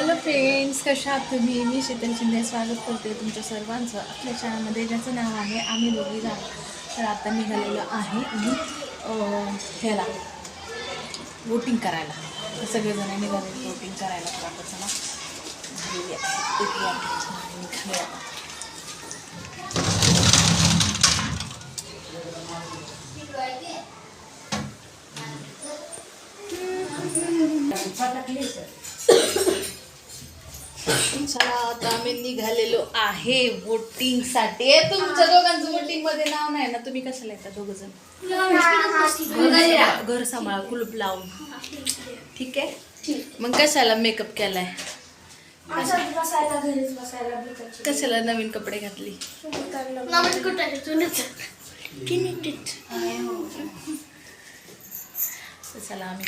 Hello friends कशा आहात तुम्ही? मी शीतल शिंदे स्वागत करते तुमच्या सर्वांचं आपल्या शाळेमध्ये ज्याचं नाव आहे आम्ही दोघी जा तर आता निघालेलो आहे ह्याला वोटिंग करायला. सगळेजण निघाले वोटिंग करायला. तर आता चला निघाले आता. चला आता आम्ही निघालेलो आहे वोटिंगसाठी तुमच्या दोघांचं वोटिंगमध्ये नाव नाही ना? तुम्ही कशाला येता दोघ जण घर सांभाळा कुलूप लावून. ठीक आहे? मग कशाला मेकअप केलाय? कशाला नवीन कपडे घातली? तर चला आम्ही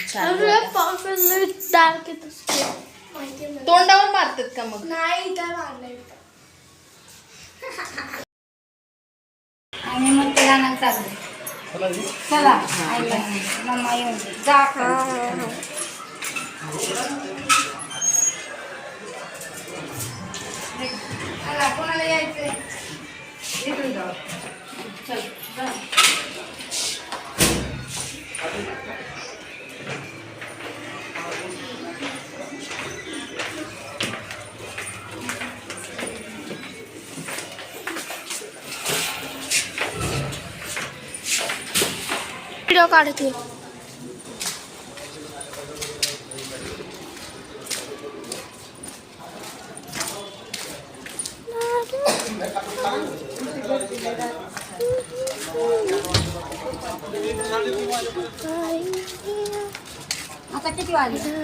चाललो. तोंडावर मारतात का मग? नाही तर आणि मग ते गाणं चाललंय. चला आईला मम्मा येऊन. जा चला कोणाला यायचंय? चल व्हिडिओ काढते आता किती वाजले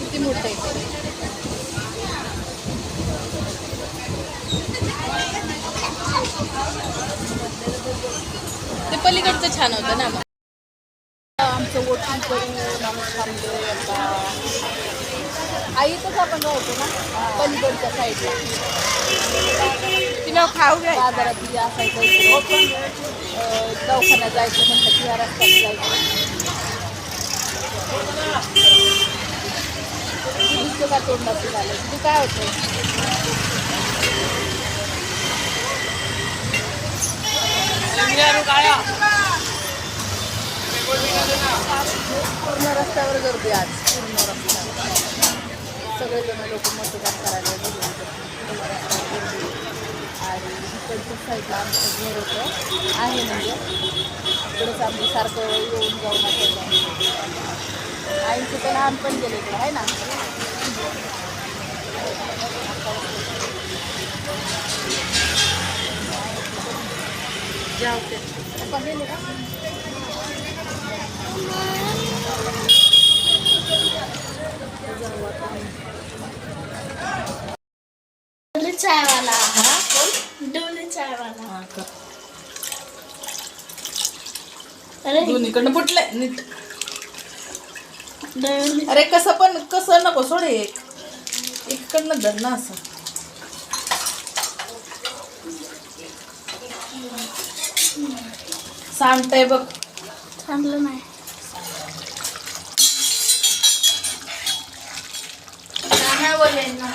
किती मोठं आहे ते पलीकडचं छान होतं ना. आमचं वोटिंग करून आम्ही थांबलो आता. आपण राहतो ना पलीकडच्या साईडला तिला खाऊ घ्या बाजारात दवाखान्यात जायचं म्हटलं की या रस्त्याने जायचं का तोंडात झालं? काय होतं? पूर्ण रस्त्यावर गर्दी आज. पूर्ण रस्त्यावर. सगळेजण लोक मतदान करायला आणि इकडच्या साईडला आमचं घर होतं आहे म्हणजे इकडंच आम्ही सारखं येऊन जाऊन असायचं आईचं तर लहानपण गेलं इकडं आहे ना? जाऊ ते पप्पा गेले का अरे. दोन्हीकडनं फुटलंय नीट. अरे कसं पण कसं नको सोड एक. इकडनं धर ना असं. सांडतंय बघ. थांबलं नाही. बोलेल ना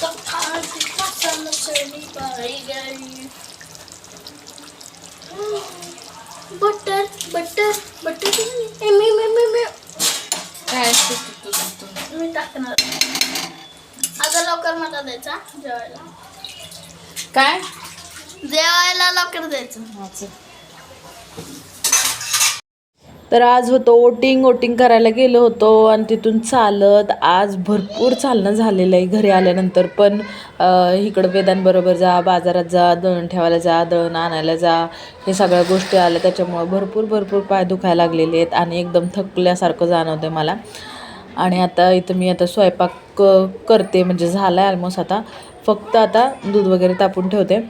सकाळची पसंत सगळी पाळी गेली बटर बटर बटर मी मी मी मी काय असतं तू- तू- तू- मी टाकणार. आता लवकर मला द्यायचा जेवायला. काय? जेवायला लवकर द्यायचं. हा. तर आज होतो ओटिंग ओटिंग करायला गेलो होतो आणि तिथून चालत आज भरपूर चालणं झालेलं आहे. घरी आल्यानंतर पण इकडं वेदांबरोबर जा बाजारात जा दळण ठेवायला जा दळण आणायला जा हे सगळ्या गोष्टी आल्या. त्याच्यामुळं भरपूर भरपूर पाय दुखायला लागलेले आहेत आणि एकदम थकल्यासारखं जाणवतं आहे मला. आणि आता इथं मी आता स्वयंपाक क करते. म्हणजे झाला आहे ऑलमोस्ट आता. फक्त आता दूध वगैरे तापून ठेवते.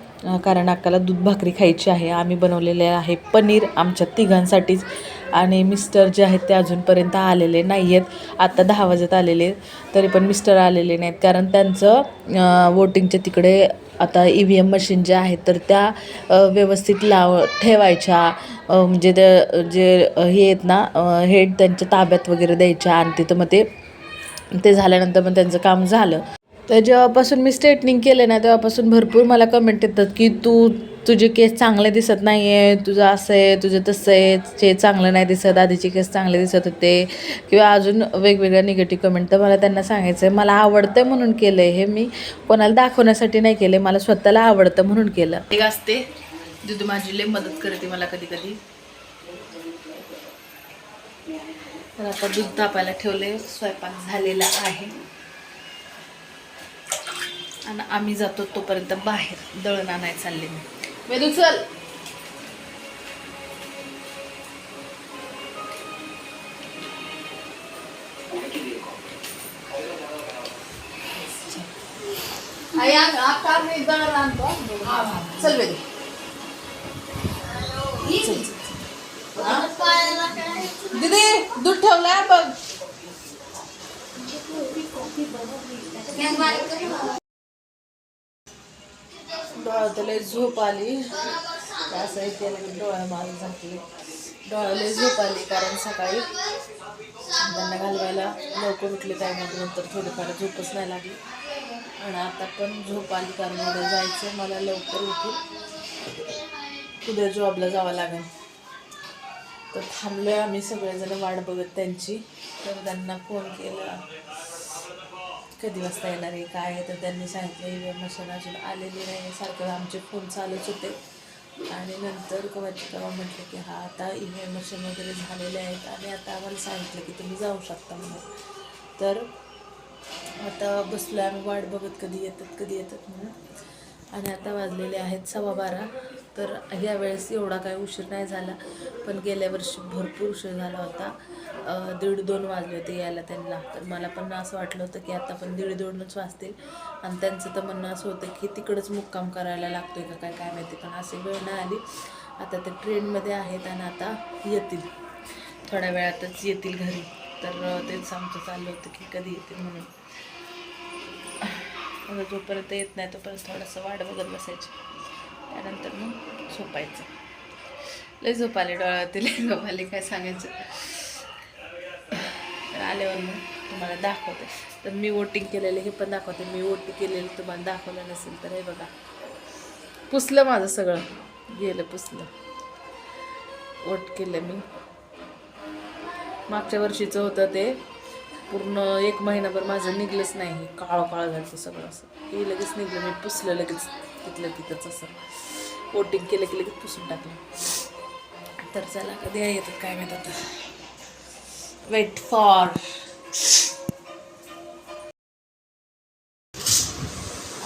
कारण अक्काला दूध भाकरी खायची आहे. आम्ही बनवलेले आहे पनीर आमच्या तिघांसाठीच. आणि मिस्टर जे आहेत ते अजूनपर्यंत आलेले नाही आहेत आत्ता दहा वाजत आलेले आहेत. तरी पण मिस्टर आलेले नाहीत. कारण त्यांचं वोटिंगच्या तिकडे आता ई व्ही एम मशीन ज्या आहेत तर त्या व्यवस्थित लाव ठेवायच्या. म्हणजे ते जे हे आहेत ना हेड त्यांच्या ताब्यात वगैरे द्यायच्या आणि तिथं मग ते ते झाल्यानंतर मग त्यांचं काम झालं. तर जेव्हापासून मी स्ट्रेटनिंग केलं ना तेव्हापासून भरपूर मला कमेंट येतात की तू तुझे केस चांगले दिसत नाही आहे तुझं असं आहे तुझं तसं आहे ते चांगलं नाही दिसत आधीचे केस चांगले दिसत होते. किंवा अजून वेगवेगळ्या निगेटिव्ह कमेंट तर मला त्यांना सांगायचं आहे मला आवडतं म्हणून केलं आहे हे मी कोणाला दाखवण्यासाठी नाही केलं मला स्वतःला आवडतं म्हणून केलं. एक असते. दूध माझी लई मदत करते मला कधी कधी तर आता दूध तापायला ठेवले स्वयंपाक झालेला आहे. आणि आम्ही जातो तोपर्यंत बाहेर दळण आणायला चालले मी. वेदू चल आई, आ- आता मी दळण आणतो चल वेदू चल, चल. हा? दीदी दूध ठेवलाय बघ डोळ्यात लय झोप आली. असं केलं की डोळ्या माझं झाकले. डोळ्याला झोप आली कारण सकाळी त्यांना घालवायला लवकर उठले काय मग नंतर थोडीफार झोपच नाही लागली. आणि आता पण झोप आली कारण उद्या जायचं मला लवकर उठून. उद्या जॉबला जावं लागेल. तर थांबलोय आम्ही सगळेजण वाट बघत त्यांची. तर त्यांना फोन केला. कधी वाजता येणार आहे काय आहे तर त्यांनी सांगितलं ई मशीन अजून आलेली नाही सारखं आमचे फोन चालूच होते. आणि नंतर कवाची कवा म्हटलं की हा आता ई व्ही एम मशीन वगैरे झालेले आहेत. आणि आता आम्हाला सांगितलं की तुम्ही जाऊ शकता म्हणून. तर आता बसलो आम्ही वाट बघत कधी येतात कधी येतात म्हणून. आणि आता वाजलेले आहेत सव्वा बारा. तर ह्या वेळेस एवढा काय उशीर नाही झाला. पण गेल्या वर्षी भरपूर उशीर झाला होता. दीड दोन वाजले होते यायला त्यांना. तर मला पण असं वाटलं होतं की आता पण दीड दोनच वाजतील. आणि त्यांचं तर म्हणणं असं होतं की तिकडंच मुक्काम करायला लागतोय का काय काय माहिती. पण अशी वेळ नाही आली. आता ते ट्रेनमध्ये आहेत आणि आता येतील. थोड्या वेळातच येतील घरी. तर तेच आमचं चाललं होतं की कधी येतील म्हणून. आता जोपर्यंत येत नाही तोपर्यंत थोडंसं वाट बघत बसायची. त्यानंतर मग झोपायचं. लय झोप आले डोळ्यावरती लय झोप आले काय सांगायचं. तर आल्यावर मग तुम्हाला दाखवते. तर मी वोटिंग केलेलं हे पण दाखवते. मी वोटिंग केलेलं तुम्हाला दाखवलं नसेल तर हे बघा. पुसलं माझं सगळं. गेलं पुसलं. वोट केलं मी. मागच्या वर्षीचं होतं ते. पूर्ण एक महिनाभर माझं निघलंच नाही. काळं काळं झालं सगळं असं. हे लगेच निघलं. मी पुसलं लगेच. तिथलं तिथंच असं. वोटिंग केलं की लगेच पुसून टाकलं. तर चला कधी येतात काय माहीत आता. वेट फॉर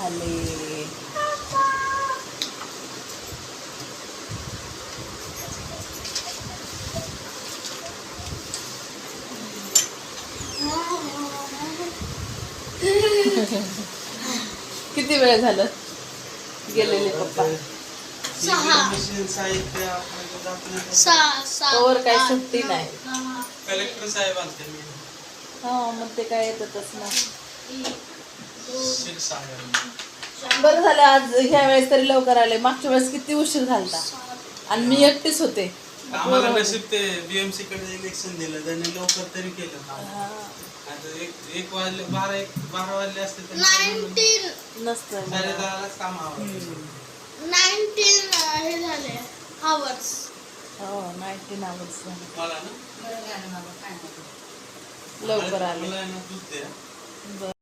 आले. किती वेळ झालं? गेलेले पप्पा. तोवर काय सुट्टी नाही. कलेक्टर साहेब हा मग ते काय येतातच ना. बरं झालं आज ह्या वेळेस तरी लवकर आले. मागच्या वेळेस किती उशीर झालता. आणि मी एकटीच होते. आम्हाला नशीब ते बीएमसी कडे इलेक्शन दिलं त्यांनी लवकर तरी केलं. हा, आता एक एक वाजले बारा एक बारा वाजले असते तर नसतं. साडे दहालाच काम आवडलं नाईन्टीन हे झाले आवर्स हो नाईन्टीन आवर्स झाले मला ना? लवकर आले. दूध द्या.